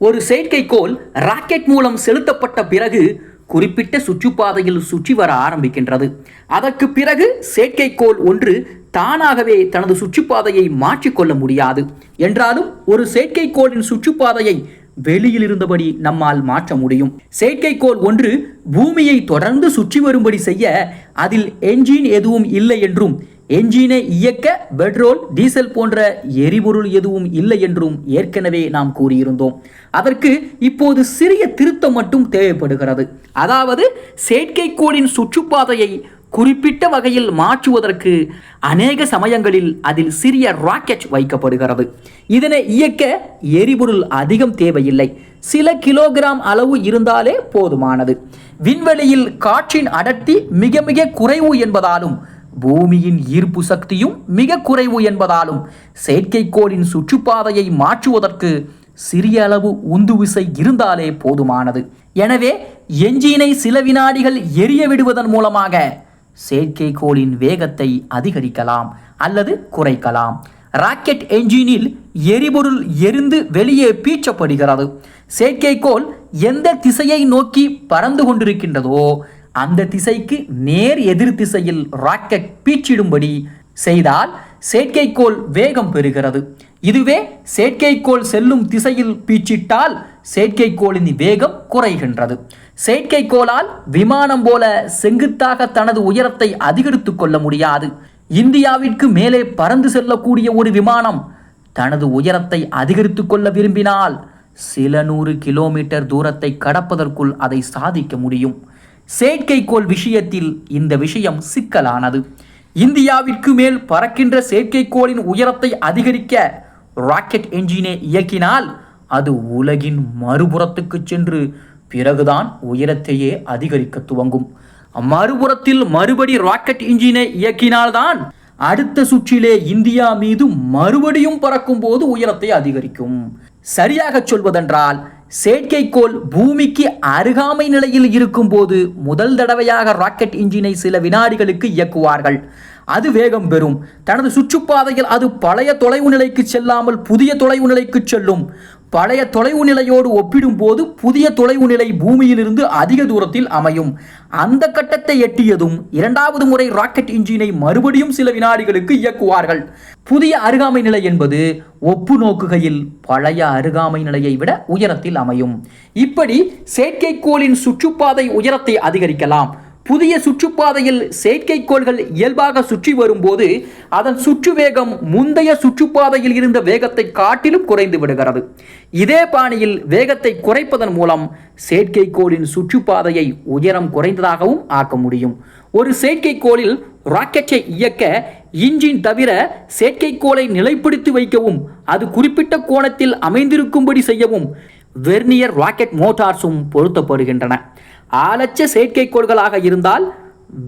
ஒரு செயற்கைக்கோள் ராக்கெட் மூலம் செலுத்தப்பட்ட பிறகு குறிப்பிட்ட சுற்றுப்பாதையில் சுற்றி வர ஆரம்பிக்கின்றது. அதற்கு பிறகு செயற்கைக்கோள் ஒன்று தானாகவே தனது சுற்றுப்பாதையை மாற்றிக்கொள்ள முடியாது. என்றாலும் ஒரு செயற்கைக்கோளின் சுற்றுப்பாதையை வெளியில் இருந்தபடி நம்மால் மாற்ற முடியும். செயற்கைக்கோள் ஒன்று பூமியை தொடர்ந்து சுற்றி வரும்படி செய்ய அதில் என்ஜின் எதுவும் இல்லை என்றும் என்ஜினை இயக்க பெட்ரோல் டீசல் போன்ற எரிபொருள் எதுவும் இல்லை என்றும் ஏற்கனவே நாம் கூறியிருந்தோம். அதற்கு இப்போது சிறிய திருத்தம் மட்டும் தேவைப்படுகிறது. அதாவது செயற்கைக்கோளின் சுற்றுப்பாதையை குறிப்பிட்ட வகையில் மாற்றுவதற்கு அநேக சமயங்களில் அதில் சிறிய ராக்கெட் வைக்கப்படுகிறது. இதனை இயக்க எரிபொருள் அதிகம் தேவையில்லை. சில கிலோகிராம் அளவு இருந்தாலே போதுமானது. விண்வெளியில் காற்றின் அடர்த்தி மிக மிக குறைவு என்பதாலும் பூமியின் ஈர்ப்பு சக்தியும் மிக குறைவு என்பதாலும் செயற்கைக்கோளின் சுற்றுப்பாதையை மாற்றுவதற்கு சிறிய அளவு உந்து விசை இருந்தாலே போதுமானது. எனவே என்ஜினை சில வினாடிகள் எரிய விடுவதன் மூலமாக செயற்கைக்கோளின் வேகத்தை அதிகரிக்கலாம் அல்லது குறைக்கலாம். ராக்கெட் என்ஜினில் எரிபொருள் எரிந்து வெளியே பீச்சப்படுகிறது. செயற்கைக்கோள் எந்த திசையை நோக்கி பறந்து கொண்டிருக்கின்றதோ அந்த திசைக்கு நேர் எதிர் திசையில் ராக்கெட் பீச்சிடும்படி செய்தால் செயற்கைக்கோள் வேகம் பெறுகிறது. இதுவே செயற்கைக்கோள் செல்லும் திசையில் பீச்சிட்டால் செயற்கைக்கோளின் வேகம் குறைகின்றது. செயற்கைக்கோளால் விமானம் போல செங்குத்தாக தனது உயரத்தை அதிகரித்து கொள்ள முடியாது. இந்தியாவிற்கு மேலே பறந்து செல்லக்கூடிய ஒரு விமானம் தனது உயரத்தை அதிகரித்து கொள்ள விரும்பினால் சில நூறு கிலோமீட்டர் தூரத்தை கடப்பதற்குள் அதை சாதிக்க முடியும். செயற்கைக்கோள் விஷயத்தில் இந்த விஷயம் சிக்கலானது. இந்தியாவிற்கு மேல் பறக்கின்ற செயற்கைக்கோளின் உயரத்தை அதிகரிக்க ராக்கெட் என்ஜினை இயக்கினால் அது உலகின் மறுபுறத்துக்கு சென்று பிறகுதான் உயரத்தையே அதிகரிக்க துவங்கும். மறுபுறத்தில் மறுபடி ராக்கெட் இன்ஜினை இயக்கினால்தான் அடுத்த சுற்றிலே இந்தியா மீது மறுபடியும் பறக்கும் போது உயரத்தை அதிகரிக்கும். சரியாக சொல்வதென்றால் செயற்கைக்கோள் பூமிக்கு அருகாமை நிலையில் இருக்கும்போது முதல் தடவையாக ராக்கெட் இன்ஜினை சில வினாடிகளுக்கு இயக்குவார்கள். அது வேகம் பெறும். தனது சுற்றுப்பாதையில் அது பழைய தொலைவு நிலைக்கு செல்லாமல் புதிய தொலைவு நிலைக்கு செல்லும். பழைய தொலைவு நிலையோடு ஒப்பிடும்போது புதிய தொலைவு நிலை பூமியிலிருந்து அதிக தூரத்தில் அமையும். அந்த கட்டத்தை எட்டியதும் இரண்டாவது முறை ராக்கெட் இன்ஜினை மறுபடியும் சில வினாடிகளுக்கு இயக்குவார்கள். புதிய அருகாமை நிலை என்பது ஒப்பு நோக்குகையில் பழைய அருகாமை நிலையை விட உயரத்தில் அமையும். இப்படி செயற்கைக்கோளின் சுற்றுப்பாதை உயரத்தை அதிகரிக்கலாம். புதிய சுற்றுப்பாதையில் செயற்கைக்கோள்கள் இயல்பாக சுற்றி வரும்போது அதன் சுற்று வேகம் முந்தைய சுற்றுப்பாதையில் இருந்த வேகத்தை காட்டிலும் குறைந்து விடுகிறது. இதே பாணியில் வேகத்தை குறைப்பதன் மூலம் செயற்கைக்கோளின் சுற்றுப்பாதையை உயரம் குறைந்ததாகவும் ஆக்க முடியும். ஒரு செயற்கைக்கோளில் ராக்கெட்டை இயக்க இன்ஜின் தவிர செயற்கைக்கோளை நிலைப்படுத்தி வைக்கவும் அது குறிப்பிட்ட கோணத்தில் அமைந்திருக்கும்படி செய்யவும் வெர்னியர் ராக்கெட் மோட்டார்ஸும் பொருத்தப்படுகின்றன. ஆலட்ச செயற்கைக்கோள்களாக இருந்தால்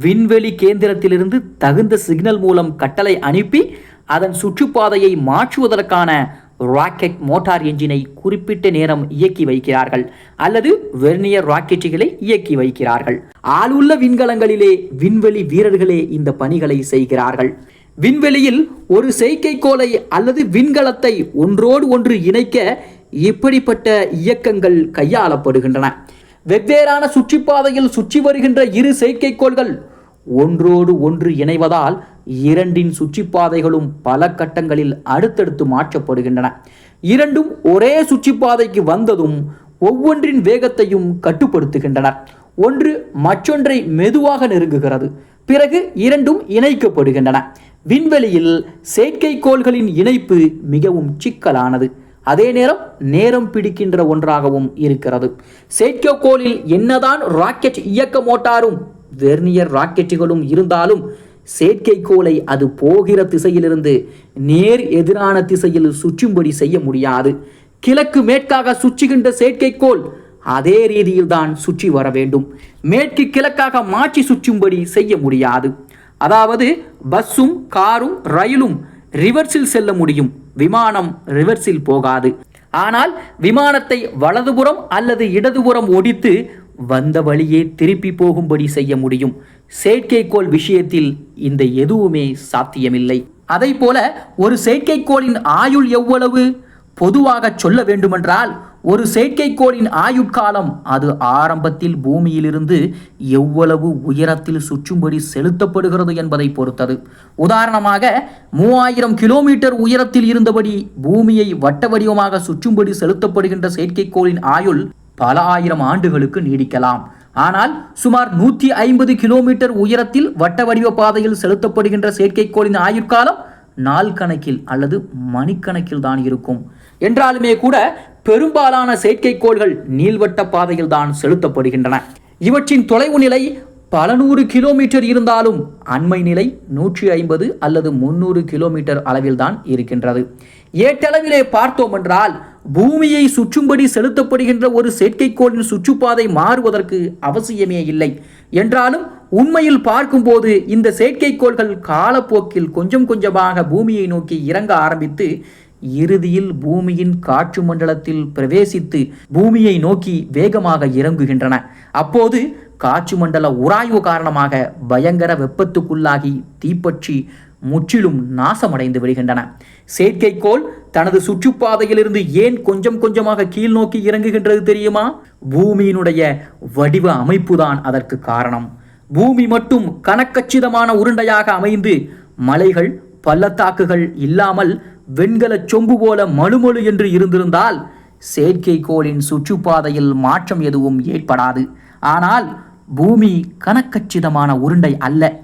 விண்வெளி கேந்திரத்திலிருந்து தகுந்த சிக்னல் மூலம் கட்டளை அனுப்பி அதன் சுற்றுப்பாதையை மாற்றுவதற்கான ராக்கெட் மோட்டார் என்ஜினை குறிப்பிட்ட நேரம் இயக்கி வைக்கிறார்கள் அல்லது வெர்னியர் ராக்கெட்டுகளை இயக்கி வைக்கிறார்கள். ஆளுள்ள விண்கலங்களிலே விண்வெளி வீரர்களே இந்த பணிகளை செய்கிறார்கள். விண்வெளியில் ஒரு செயற்கைக்கோளை அல்லது விண்கலத்தை ஒன்றோடு ஒன்று இணைக்க இப்படிப்பட்ட இயக்கங்கள் கையாளப்படுகின்றன. வெவ்வேறான சுற்றிப்பாதையில் சுற்றி வருகின்ற இரு செயற்கைக்கோள்கள் ஒன்றோடு ஒன்று இணைவதால் இரண்டின் சுற்றிப்பாதைகளும் பல கட்டங்களில் அடுத்தடுத்து மாற்றப்படுகின்றன. இரண்டும் ஒரே சுற்றிப்பாதைக்கு வந்ததும் ஒவ்வொன்றின் வேகத்தையும் கட்டுப்படுத்துகின்றன. ஒன்று மற்றொன்றை மெதுவாக நெருங்குகிறது. பிறகு இரண்டும் இணைக்கப்படுகின்றன. விண்வெளியில் செயற்கைக்கோள்களின் இணைப்பு மிகவும் சிக்கலானது. அதே நேரம் நேரம் பிடிக்கின்ற ஒன்றாகவும் இருக்கிறது. செயற்கைக்கோளில் என்னதான் ராக்கெட் இயக்க மோட்டாரும் வெர்னியர் ராக்கெட்டுகளும் இருந்தாலும் செயற்கைக்கோளை அது போகிற திசையிலிருந்து நேர் எதிரான திசையில் சுற்றும்படி செய்ய முடியாது. கிழக்கு மேற்காக சுற்றுகின்ற செயற்கைக்கோள் அதே ரீதியில் தான் சுற்றி வர வேண்டும். மேற்கு கிழக்காக மாற்றி சுற்றும்படி செய்ய முடியாது. அதாவது பஸ்ஸும் காரும் ரயிலும் ரிவர்ஸில் செல்ல முடியும். விமானம் ரிவர்ஸில் போகாது. ஆனால் விமானத்தை வலதுபுறம் அல்லது இடதுபுறம் ஒடித்து வந்த வழியே திருப்பி போகும்படி செய்ய முடியும். செயற்கைக்கோள் விஷயத்தில் இந்த எதுவுமே சாத்தியமில்லை. அதைப் போல ஒரு செயற்கைக்கோளின் ஆயுள் எவ்வளவு? பொதுவாக சொல்ல வேண்டுமென்றால் ஒரு செயற்கைக்கோளின் ஆயுட்காலம். அது ஆரம்பத்தில் பூமியிலிருந்து எவ்வளவு உயரத்தில் சுற்றும்படி செலுத்தப்படுகிறது என்பதை பொறுத்தது. உதாரணமாக மூவாயிரம் கிலோமீட்டர் உயரத்தில் இருந்தபடி பூமியை வட்ட வடிவமாக சுற்றும்படி செலுத்தப்படுகின்ற செயற்கைக்கோளின் ஆயுள் பல ஆயிரம் ஆண்டுகளுக்கு நீடிக்கலாம். ஆனால் சுமார் நூற்றி ஐம்பது கிலோமீட்டர் உயரத்தில் வட்ட வடிவ பாதையில் செலுத்தப்படுகின்ற செயற்கைக்கோளின் ஆயுட்காலம் நாள் கணக்கில் அல்லது மணிக்கணக்கில் தான் இருக்கும். என்றாலுமே கூட பெரும்பாலான செயற்கைக்கோள்கள் நீள்வட்ட பாதையில் தான் செலுத்தப்படுகின்றன. இவற்றின் தொலைவு நிலை பல நூறு கிலோமீட்டர் இருந்தாலும் அண்மை நிலை நூற்றி ஐம்பது அல்லது முன்னூறு கிலோமீட்டர் அளவில்தான் இருக்கின்றது. ஏட்டளவிலே பார்த்தோம் என்றால் பூமியை சுற்றும்படி செலுத்தப்படுகின்ற ஒரு செயற்கைக்கோளின் சுற்றுப்பாதை மாறுவதற்கு அவசியமே இல்லை. என்றாலும் உண்மையில் பார்க்கும்போது இந்த செயற்கைக்கோள்கள் காலப்போக்கில் கொஞ்சம் கொஞ்சமாக பூமியை நோக்கி இறங்க ஆரம்பித்து இறுதியில் பூமியின் காற்று மண்டலத்தில் பிரவேசித்து பூமியை நோக்கி வேகமாக இறங்குகின்றன. அப்போது காற்று மண்டல உராய்வு காரணமாக பயங்கர வெப்பத்துக்குள்ளாகி தீப்பற்றி முற்றிலும் நாசமடைந்து விடுகின்றன. செயற்கைக்கோள் தனது சுற்றுப்பாதையிலிருந்து ஏன் கொஞ்சம் கொஞ்சமாக கீழ் நோக்கி இறங்குகின்றது தெரியுமா? பூமியினுடைய வடிவ அமைப்புதான் அதற்கு காரணம். பூமி மட்டும் கனக்கச்சிதமான உருண்டையாக அமைந்து மலைகள் பள்ளத்தாக்குகள் இல்லாமல் வெண்கல சொம்பு போல மழுமழு என்று இருந்திருந்தால் செயற்கைக்கோளின் சுற்றுப்பாதையில் மாற்றம் எதுவும் ஏற்படாது. ஆனால் பூமி கனக்கச்சிதமான உருண்டை அல்ல.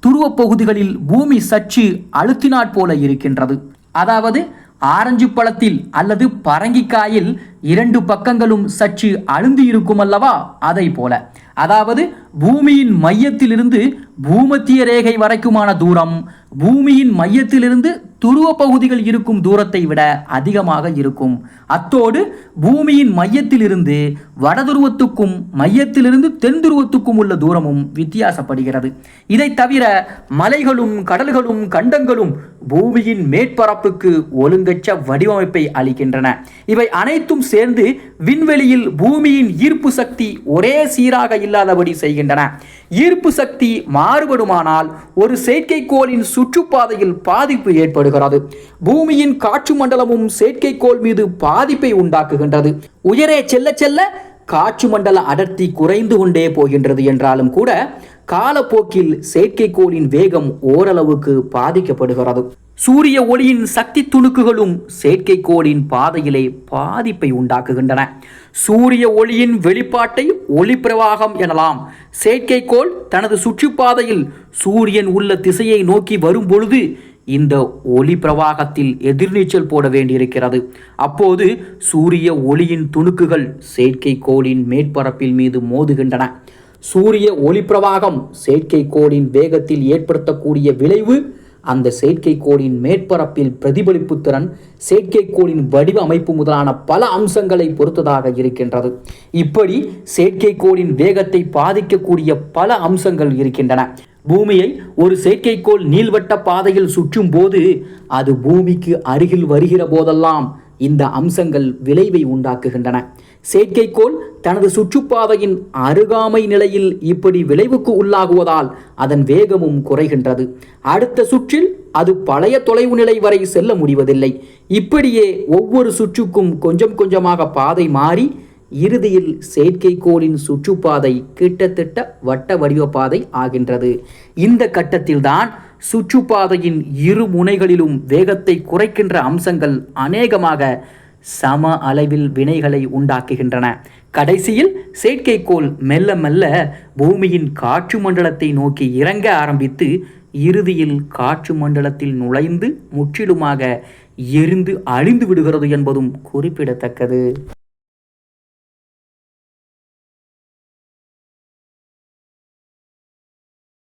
துருவப் பகுதிகளில் பூமி சற்று அழுத்தினாற் போல இருக்கின்றது. அதாவது ஆரஞ்சு பழத்தில் அல்லது பரங்கிக்காயில் இரண்டு பக்கங்களும் சற்று அழுந்தி இருக்கும் அல்லவா? அதை போல. அதாவது பூமியின் மையத்திலிருந்து பூமத்திய ரேகை வரைக்குமான தூரம் பூமியின் மையத்திலிருந்து துருவ பகுதிகள் இருக்கும் தூரத்தை விட அதிகமாக இருக்கும். அத்தோடு பூமியின் மையத்திலிருந்து வடதுருவத்துக்கும் மையத்திலிருந்து தென் துருவத்துக்கும் உள்ள தூரமும் வித்தியாசப்படுகிறது. இதை தவிர மலைகளும் கடல்களும் கண்டங்களும் பூமியின் மேற்பரப்புக்கு ஒழுங்கற்ற வடிவமைப்பை அளிக்கின்றன. இவை அனைத்தும் சேர்ந்து விண்வெளியில் பூமியின் ஈர்ப்பு சக்தி ஒரே சீராக இல்லாதபடி செய்கின்றன. ஈர்ப்பு சக்தி மாறுபடுமானால் ஒரு செயற்கைக்கோளின் சுற்றுப்பாதையில் பாதிப்பு ஏற்படுகிறது. பூமியின் காற்று மண்டலமும் செயற்கைக்கோள் மீது பாதிப்பை உண்டாக்குகின்றது. உயரே செல்ல செல்ல காற்று மண்டல அடர்த்தி குறைந்து கொண்டே போகின்றது என்றாலும் கூட காலப்போக்கில் செயற்கைக்கோளின் வேகம் ஓரளவுக்கு பாதிக்கப்படுகிறது. சூரிய ஒளியின் சக்தி துணுக்குகளும் செயற்கைக்கோளின் பாதையிலே பாதிப்பை உண்டாக்குகின்றன. சூரிய ஒளியின் வெளிப்பாட்டை ஒளிப்பிரவாகம் எனலாம். செயற்கைக்கோள் தனது சுற்றுப்பாதையில் சூரியன் உள்ள திசையை நோக்கி வரும்பொழுது இந்த ஒளி பிரவாகத்தில் எதிர்நீச்சல் போட வேண்டியிருக்கிறது. அப்போது சூரிய ஒளியின் துணுக்குகள் செயற்கைக்கோளின் மேற்பரப்பில் மீது மோதுகின்றன. சூரிய ஒளி பிரவாகம் செயற்கைக்கோளின் வேகத்தில் ஏற்படுத்தக்கூடிய விளைவு அந்த செயற்கைக்கோளின் மேற்பரப்பில் பிரதிபலிப்பு திறன் செயற்கைக்கோளின் வடிவ அமைப்பு முதலான பல அம்சங்களை பொறுத்ததாக இருக்கின்றது. இப்படி செயற்கைக்கோளின் வேகத்தை பாதிக்கக்கூடிய பல அம்சங்கள் இருக்கின்றன. பூமியை ஒரு செயற்கைக்கோள் நீள்வட்ட பாதையில் சுற்றும் போது அது பூமிக்கு அருகில் வருகிற போதெல்லாம் இந்த அம்சங்கள் விளைவை உண்டாக்குகின்றன. செயற்கைக்கோள் தனது சுற்றுப்பாதையின் அருகாமை நிலையில் இப்படி விளைவுக்கு உள்ளாகுவதால் அதன் வேகமும் குறைகின்றது. அடுத்த சுற்றில் அது பழைய தொலைவு நிலை வரை செல்ல முடிவதில்லை. இப்படியே ஒவ்வொரு சுற்றுக்கும் கொஞ்சம் கொஞ்சமாக பாதை மாறி இறுதியில் செயற்கைக்கோளின் சுற்றுப்பாதை கிட்டத்தட்ட வட்ட வடிவ பாதை ஆகின்றது. இந்த கட்டத்தில்தான் சுற்றுப்பாதையின் இரு முனைகளிலும் வேகத்தை குறைக்கின்ற அம்சங்கள் அநேகமாக சம அளவில் வினைகளை உண்டாக்குகின்றன. கடைசியில் செயற்கைக்கோள் மெல்ல மெல்ல பூமியின் காற்று மண்டலத்தை நோக்கி இறங்க ஆரம்பித்து இறுதியில் காற்று மண்டலத்தில் நுழைந்து முற்றிலுமாக எரிந்து அழிந்து விடுகிறது என்பதும் குறிப்பிடத்தக்கது.